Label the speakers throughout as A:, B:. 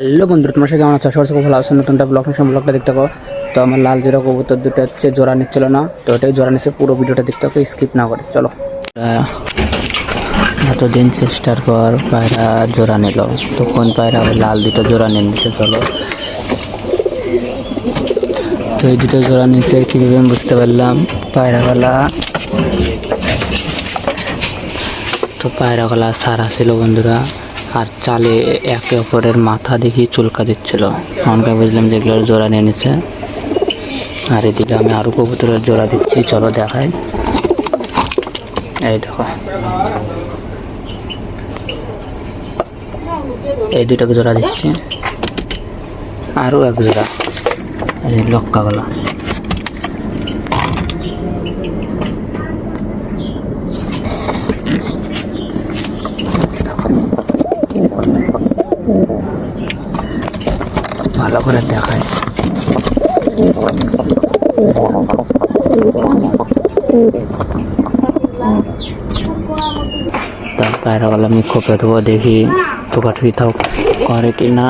A: Hello বন্ধুরা, তোমার সাথে কেমন আছো? সরস্বতী ভালো আছে। নতুনটা ব্লগ নতুন ব্লগটা দেখতে তো আমার লাল জোড়া কবুতর দুটো হচ্ছে জোড়া নিচ্ছিল না, তো ওটাই জোড়া নিচ্ছে পুরো ভিডিওটা দেখতে হবে স্কিপ না করে। চলো। এতদিন চেষ্টার পর পায়রা জোড়া নিল। তখন পায়রা লাল দুটো জোড়া নিয়ে নিচ্ছে চলো। তো এই দুটো জোড়া নিচ্ছে কীভাবে আমি বুঝতে পারলাম? পায়রাওয়ালা। তো পায়রাগুলা সারা ছিল বন্ধুরা। আর চালে একে অপরের মাথা দেখি চুলকা দিচ্ছিল। আমাকে বুঝলাম যে এগুলোর জোড়া নিয়ে নিছে। আর এদিকে আমি আরও কবুতরের জোড়া দিচ্ছি, চলো দেখাই। এই দেখো। এই দুটাকে জোড়া দিচ্ছি। আরও এক জোড়া। มาแล้วก็เดินแตกให้ร่างกาเรากำลังมีครบแล้วทุเดี๋ยวที่ทุกอาทิตย์เท่าก่อนได้กินนะ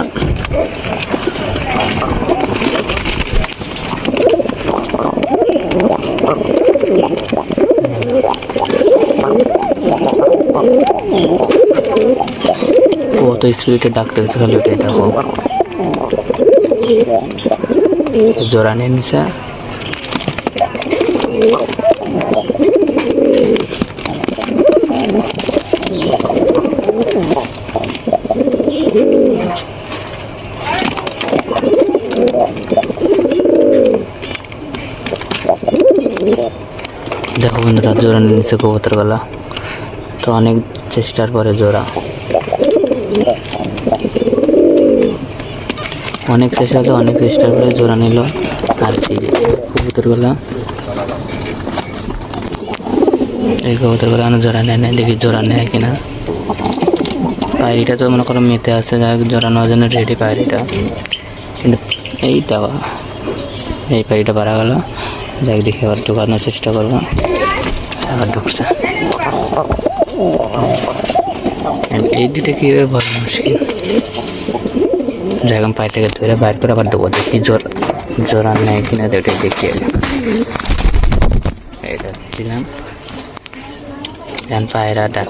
A: อ কত স্পিডে ডাকতে গেছে খালি ওটাই দেখো। জোড়া নিয়ে নিছে। দেখো বন্ধুরা নিয়ে নিছে কবুতর গলা তো অনেক চেষ্টার পরে জোড়া। অনেক চেষ্টা তো অনেক চেষ্টার করে জোড়া নিল। আর কি কবুতরগুলো। এই কবুতরগুলো আমি জোড়া নেয় না দেখি জোড়া নেয় কিনা। পায়রিটা তো মনে করো মেতে আছে হোক, জোড়া নেওয়ার জন্য রেডি পায়রিটা। কিন্তু এই দেওয়া এই পায়রিটা বাড়া গেল। যাই দেখি আবার ঢোকানোর চেষ্টা করব। আবার ঢুকছে। এই দুটো কীভাবে বড় মুশকিল? ড্রাগন পাইটাকে ধরে বাইর করে আবার দেবো। দেখি জোর জোর নেয় কিনা ওটাই দেখি এটা দিলাম। এখন ডাক।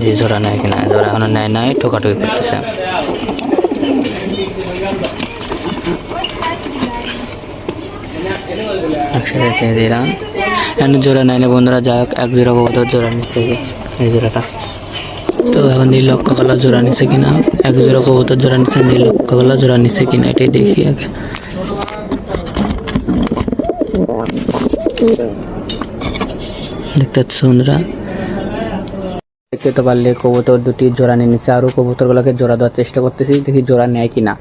A: যে জোড়া নেয় কিনা জোড়া এখনও নেয় নাই, ঠোকাঠুকি করতেছে। একসাথে দিলাম। এখন জোড়া নেয় বন্ধুরা যাক এক জোড়া কবুতর জোড়া নিচ্ছে এই জোড়াটা। তো এখন নীল লক্ষ কালা জোড়া নিছে কিনা? এক জোড়া কবুতর জোড়া নিছে নীল লক্ষ কালা জোড়া নিছে কিনা? এটাই দেখি আগে। দেখতে পাচ্ছ বন্ধুরা? দেখতে তো পারলে কবুতর দুটি জোড়া নিয়ে নিচ্ছে আরও কবুতরগুলোকে জোড়া দেওয়ার চেষ্টা করতেছি, দেখি জোড়া নেয় কিনা।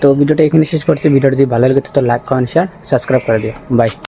A: তো ভিডিওটা এখানে শেষ করছি। ভিডিওটা যদি ভালো লাগে তো লাইক কমেন্ট শেয়ার সাবস্ক্রাইব করে দিও। বাই